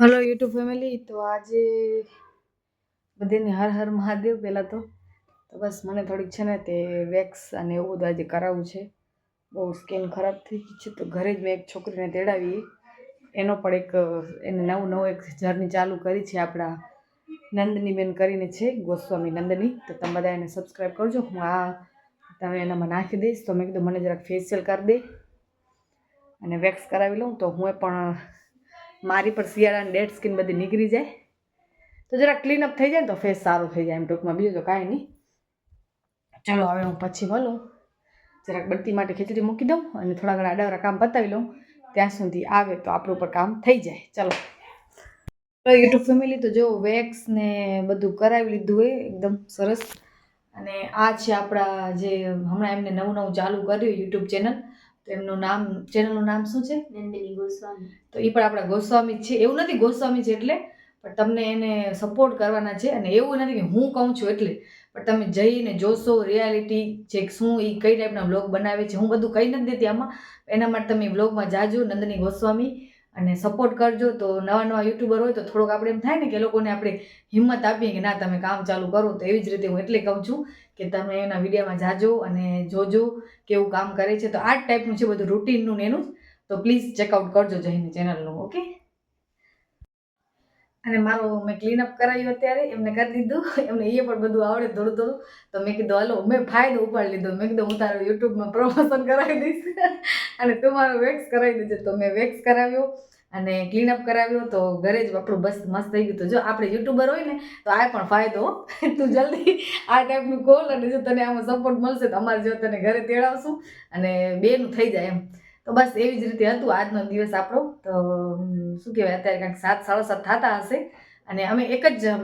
Hello YouTube family તો આજે બધાને હર હર મહાદેવ પહેલાં તો. તો બસ મને થોડીક છે ને તે વેક્સ અને એવું બધું આજે કરાવવું છે. બહુ સ્કિન ખરાબ થઈ ગઈ છે, તો ઘરે જ મેં એક છોકરીને તેડાવી. એનો પણ એક, એને નવું નવું એક જર્ની ચાલુ કરી છે આપણા નંદની બેન કરીને છે, ગોસ્વામી નંદની. તો તમે બધા એને સબસ્ક્રાઈબ કરજો. હું આ તમે એનામાં નાખી દઈશ. તો મેં કીધું મને જરાક ફેશિયલ કરી દે. અને વેક્સ કરાવી લઉં. તો હું પણ મારી પર શિયાળાની ડેડ સ્કિન બધી નીકળી જાય. તો જરા ક્લીન અપ થઈ જાય ને તો ફેસ સારું થઈ જાય એમ ટૂંકમાં. બીજું તો કાંઈ નહીં. ચલો, હવે હું પછી મળું જરાક બળતી માટે ખીચડી મૂકી દઉં અને થોડા ઘણા અડાવરા કામ પતાવી લઉં. ત્યાં સુધી આવે તો આપણું પર કામ થઈ જાય. ચલો. તો યુટ્યુબ ફેમિલી તો જો વેક્સ ને બધું કરાવી લીધું હોય, એકદમ સરસ. અને આ છે આપણા જે હમણાં એમને નવું નવું ચાલુ કર્યું યુટ્યુબ ચેનલ. તો એમનું નામ ચેનલનું નામ શું છે? નંદિની ગોસ્વામી. તો એ પણ આપણા ગોસ્વામી જ છે. એવું નથી ગોસ્વામી છે એટલે પણ તમને એને સપોર્ટ કરવાના છે અને એવું નથી કે હું કહું છું એટલે. પણ તમે જઈને જોશો રિયાલિટી જે શું એ કઈ ટાઈપના વ્લોગ બનાવે છે. હું બધું કહી નથી દેતી આમાં. એના માટે તમે વ્લોગમાં જાજો નંદની ગોસ્વામી. અને સપોર્ટ કરજો. તો નવા નવા યુટ્યુબર હોય તો થોડોક આપણે એમ થાય ને કે લોકોને આપણે હિંમત આપીએ કે ના, તમે કામ ચાલુ કરો, તો એવી જ રીતે હું એટલે કહું છું કે તમે એના વિડીયોમાં જાજો અને જોજો કેવું કામ કરે છે. તો આ જ ટાઈપનું છે બધું રૂટીનનું ને એનું. તો પ્લીઝ ચેકઆઉટ કરજો જઈને ચેનલનું ઓકે અને મારો મેં ક્લીન અપ કરાવ્યું અત્યારે, એમને કરી દીધું. એમને એ પણ બધું આવડે થોડું થોડું. તો મેં કીધું, હાલો, મેં ફાયદો ઉપાડી લીધો. મેં કીધું, હું તારું યુટ્યુબમાં પ્રમોશન કરાવી દઈશ. અને તું મારો વેક્સ કરાવી દેજે. તો મેં વેક્સ કરાવ્યો અને ક્લીન અપ કરાવ્યો. તો ઘરે જ આપણું બસ મસ્ત થઈ ગયું. તો જો, આપણે યુટ્યુબર હોય ને, તો આ પણ ફાયદો તું જલ્દી આ ટાઈપનું કોલ અને જો તને આમાં સપોર્ટ મળશે, તો અમારે જો તને ઘરે તેડાવશું. અને બેનું થઈ જાય એમ. તો બસ એવી જ રીતે હતું આજનો દિવસ આપણો. તો શું કહેવાય, અત્યારે કાંઈક સાત, સાડા સાત થતા હશે. અને અમે એક જ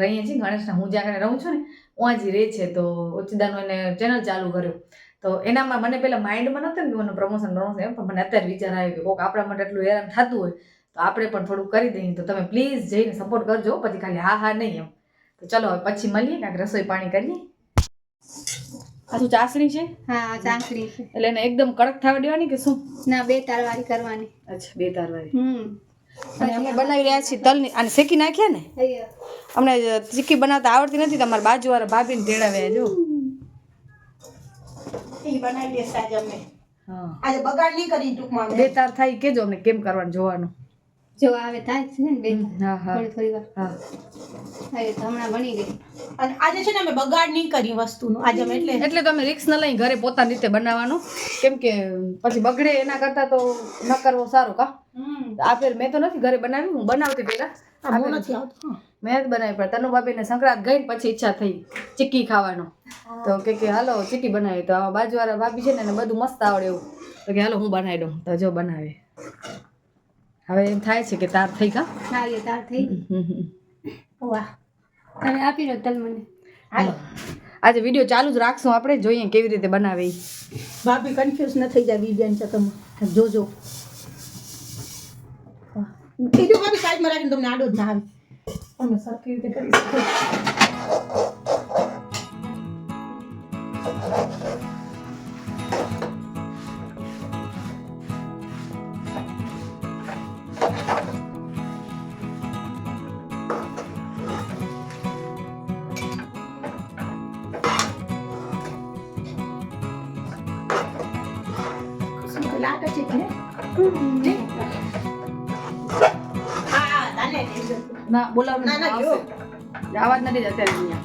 રહીએ છીએ, ગણેશના. હું જ્યાં રહું છું ને, ત્યાં જ રહે છે. તો ઓચિદાનું એને ચેનલ ચાલુ કર્યો. તો એનામાં મને પહેલાં માઇન્ડમાં નહોતું કે મને પ્રમોશન પ્રમોશન એમ, પણ મને અત્યારે વિચાર આવ્યો કે કોઈક આપણા માટે એટલું હેરાન થતું હોય, તો આપણે પણ થોડું કરી દઈએ. તો તમે પ્લીઝ જઈને સપોર્ટ કરજો પછી ખાલી હા હા, નહીં એમ. તો ચલો, હવે પછી મળીએ, કાંઈક રસોઈ પાણી કરીએ. આ શું ચાસણી છે? હા ચાસણી છે. એટલે એને એકદમ કડક થવા દેવાની કે શું? ના બે તારવાળી કરવાની. અચ્છા બે તાર વાળી હમ. અને અમે બનાવી રહ્યા છીએ તલની અને શેકી નાખ્યા ને? અમને ચીક્કી બનાવતા આવડતી નથી તમારા બાજુવાળા ભાભીને તેડાવ્યા જો. બનાવી દેશે આજે અમે. હા. આજે બગાડ નહીં કરી ટૂંકમાં બે તાર થાય કેજો અમને કેમ કરવાનું જોવાનું. જો આવે થાય છે ને બે હા હા. થોડી થોડી વાર. હા. હવે તો હમણાં બની ગઈ. અને આજે છે ને અમે બગાડ નહીં કરી વસ્તુનું. આજે અમે એટલે એટલે તમે રિક્સ ન લઈ ઘરે પોતાની રીતે બનાવવાનું. કેમ કે પછી બગડે એના કરતાં તો ન કરવો સારું કા? આ ફેર મેં તો નથી ઘરે બનાવી હું બનાવતી પેલા આ નથી આવતું. મેં જ બનાવી પણ તનુ બાબીને સંક્રાંત ગઈ પછી ઈચ્છા થઈ ચીક્કી ખાવાનો. તો કે કે હાલો ચીક્કી બનાવી. તો આ બાજુવાળા ભાભી છે ને એને બધું મસ્ત આવડે એવું. તો કે હાલો હું બનાવી દઉં. તો જો બનાવે. હવે એમ થાય છે કે તાર થઈ કા હા એ તાર થઈ ગઈ વાહ તમે આપી દો તલ મને. હાલો. આજે વીડિયો ચાલુ જ રાખશું આપણે જોઈએ કેવી રીતે બનાવે. ભાભી કન્ફ્યુઝ ન થઈ જાય વીડિયો ચક્કરમાં. જોજો. બીજું ભાભી સાઈડમાં રાખીને તમને આડો જ ના આવે. તમે સરખી રીતે કરી શકીએ. લાટ છે કે ના બોલાવ. ના ના જો. નથી જ અત્યારે અહીંયા.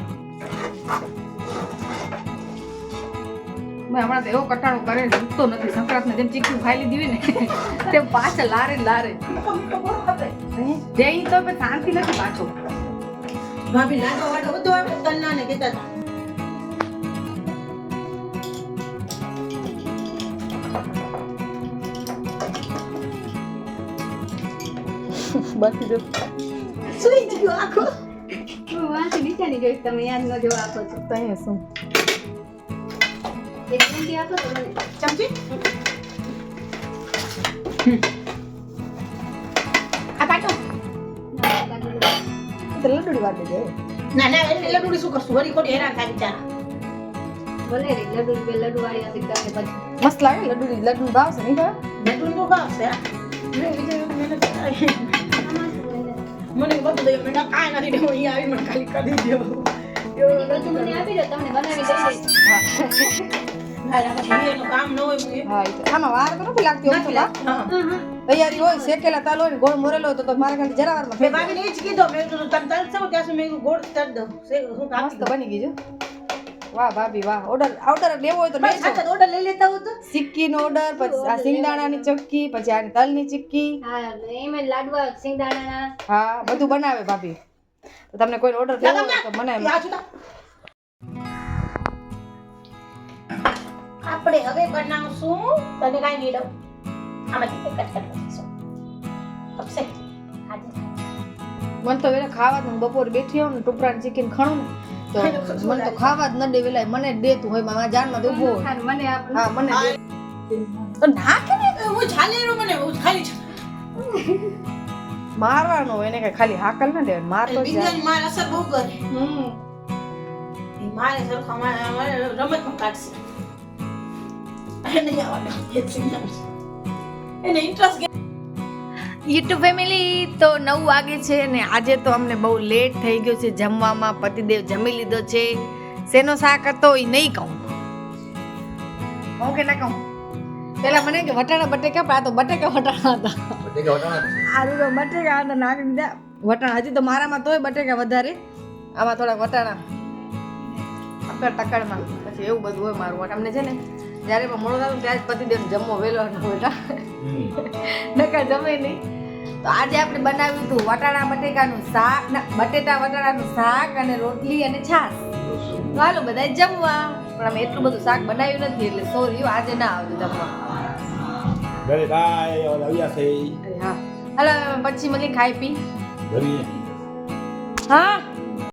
મેં હમણાં તો એવો કટાળો કરે રૂકતો નથી. સંક્રાંતને જેમ ચીકું ખાઈ લીધી હોય ને તેમ પાછળ લારે લારે. જઈ તો શાંતિ નથી પાછો. ભાભી લાડવા વાડવા બધું આવે તન્ના ને કહેતા હતા. બાકી જો સુઈ ગયો આખો. હું વાંચી નીચેની જોઈશ તમે યાદ ન જોવા આપો છો. શું? એક ચમચી આપો તો મને. ચમચી? તો લડુડી વાટી દે ના ના એટલે લડુડી શું કરશું વળી ખોટી હેરાન થાય બિચારા ભલે રે લડુ રૂપે લડુ વાળી આપી તમને પછી મસ્ત લાગે લડુડી લડુ ભાવશે નહીં ભાવે લડુડી તો ભાવશે હા. મેં વિચાર્યું કે મહેનત કરાવી. આમાં શું હોય? દઈએ મેં કીધું કાંઈ નથી દેવું અહીંયા આવીને મને ખાલી કરી દેવું એ મને આપી દો તમને બનાવી દઈ દઈશ ના, ના, એનું કામ ન હોય મને. હા એ તો આમાં વાર તો લાગતી ઓમ તો બા. હા. તૈયારી હોય શેકેલા તાલ હોય ને ગોળ મોરેલો હોય તો તો મારા ખાલી જરા વારમાં મેં. ભાભીને એ જ કીધું મેં કીધું તમે તરત છો ત્યાં સુધી મેં ગોળ તરી દઉં. મસ્ત. બની ગઈ જો. વાહ ભાભી વાહ. ઓર્ડર ઓર્ડર લેવો હોય તો લેજો. ઓર્ડર લઈ લેતા હોય તો? સિક્કીનો ઓર્ડર પછી આ સિંગદાણાની ચક્કી પછી આ તલની ચીક્કી. હા એમ લાડવા સિંગદાણાના. હા બધું બનાવે ભાભી. તો તમને કોઈ ઓર્ડર લેવો હોય તો મને આપણે હવે બનાવશું તને કાંઈ નહીં દઉં આમાંથી કટ કટ કરીશું ખપશે મને તો વેલા ખાવા હું બપોરે બેઠી હોઉં ને ટુકડાની ચિકન ખણું ને તો મને તો ખાવા જ ન દે વેલા મને દે તું હોય મારા જાનમાં તો ઊભો મને હા મને તો ને હું ઝાલેરું મને હું ખાલી મારવાનો એને કઈ ખાલી હાકલ ના દે માર તો બીજાની માર અસર બહુ કરે. હમ. મારે સરખા મારે રમતમાં કાઢશે. નહીં આવડે. એને ઇન્ટરેસ્ટ યુટ્યુબ ફેમિલી તો નવ વાગે છે ને આજે તો અમને બહુ લેટ થઈ ગયો છે. જમવામાં પતિદેવ જમી લીધો છે. શેનો શાક હતો એ નહીં કહું. કહું કે ના કહું? પેલા મને કે વટાણા બટેકા પણ આ તો બટેકા વટાણા હતા. આલુ તો બટેકા હતા નાખી દીધા. વટાણા હજી તો મારામાં તોય બટેકા વધારે. આમાં થોડા વટાણા. આપણા ટકાડમાં પછી એવું બધું હોય મારું. અમને છે ને જ્યારે પણ મોડો થતું ત્યારે જ પતિદેવ જમવો વહેલો ન હોય નકા જમે નહીં. તો આજે આપણે બનાવ્યું હતું વટાણા બટેકાનું શાક. બટેટા વટાણાનું શાક અને રોટલી અને છાશ. તો હાલો બધા જમવા. પણ અમે એટલું બધું શાક બનાવ્યું નથી એટલે સોરી આજે ના આવતું જમવા. ઘરે આવ્યા છે હા. હાલો પછી મળી ખાઈ પી. હા?